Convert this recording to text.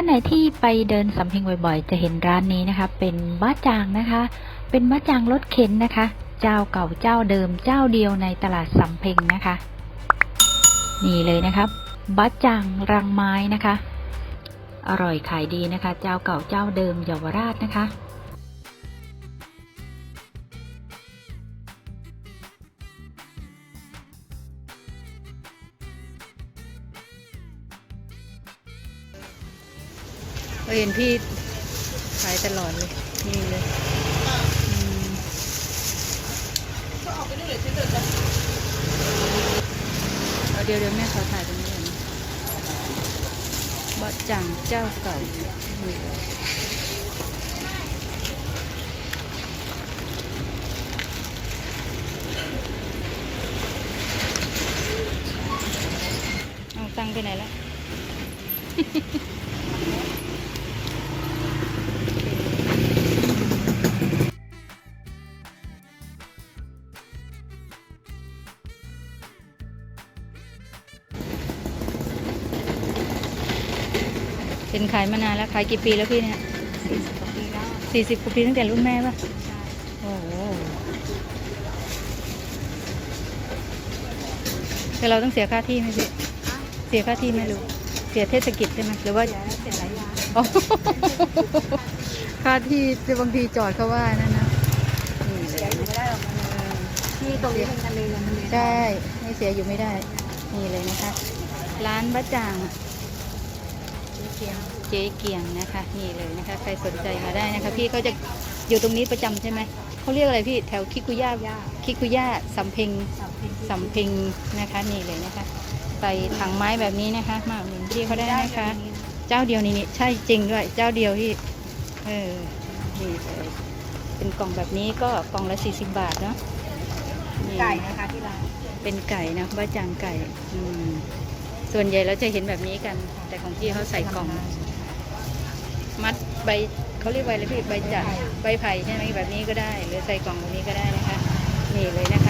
านไหนที่ไปเดินสำเพ็งบ่อยๆ จะเห็นร้านนี้นะคะ เป็นบ้าจางนะคะ เป็นบ้าจางรถเข็นนะคะ เจ้าเก่าเจ้าเดิมเจ้าเดียวในตลาดสำเพ็งนะคะ นี่เลยนะครับบ้าจางรังไม้นะคะ อร่อยขายดีนะคะ เจ้าเก่าเจ้าเดิมเยาวราชนะคะ เห็นพี่ขายตลอดเลย นี่เลยอืมเอาเดี๋ยวเดี๋ยวแม่ขอถ่ายตรงนี้ก่อนะบะจังเจ้าเก่าเลยเอาตังไปไหนแล้ว เป็นขายมานานแล้วขายกี่ปีแล้วพี่เนี่ยสี่สิบกว่าปีแล้วสี่สิบกว่าปีตั้งแต่รุ่นแม่ป่ะใช่โอ้โหแต่เราต้องเสียค่าที่ไหมพี่ เสียค่าที่ไหมลูกเสียเทศกิจใช่ไหมหรือว่าเสียเสียหลายอย่างโอ้โหค่าที่บางทีจอดเขาว่านั่นนะนี่เสีเลยยอยู่ไม่ได้หรอกมันที่ตรงนี้เป็นทะเลมันทะเลใช่ ไม่เสียอยู่ไม่ได้ นี่เลยนะคะ ร้านบะจ่าง เกียงเจ๊เกียงนะคะ นี่เลยนะคะ ใครสนใจมาได้นะคะ พี่เขาจะอยู่ตรงนี้ประจำใช่ไหมเขาเรียกอะไรพี่แถวคิคุย่าย่าคิคุย่าสำเพ็งสามเพลงสำเพ็งนะคะนี่เลยนะคะ ใส่ถังไม้แบบนี้นะคะ มาอุดหนุนพี่เขาได้นะคะ เจ้าเดียวนี่นี่ใช่จริงด้วย เจ้าเดียวที่เออนี่เลยเป็นกล่องแบบนี้ก็กล่องละ40บาทเนาะนี่ไก่นะคะที่ร้านเป็นไก่นะบ้าจางไก่อืม ส่วนใหญ่เราจะเห็นแบบนี้กัน แต่ของพี่เขาใส่กล่อง มัดใบเขาเรียกใบอะไรพี่ใบจัดใบไผ่ใช่ไหมแบบนี้ก็ได้ หรือใส่กล่องแบบนี้ก็ได้นะคะ นี่เลยนะคะ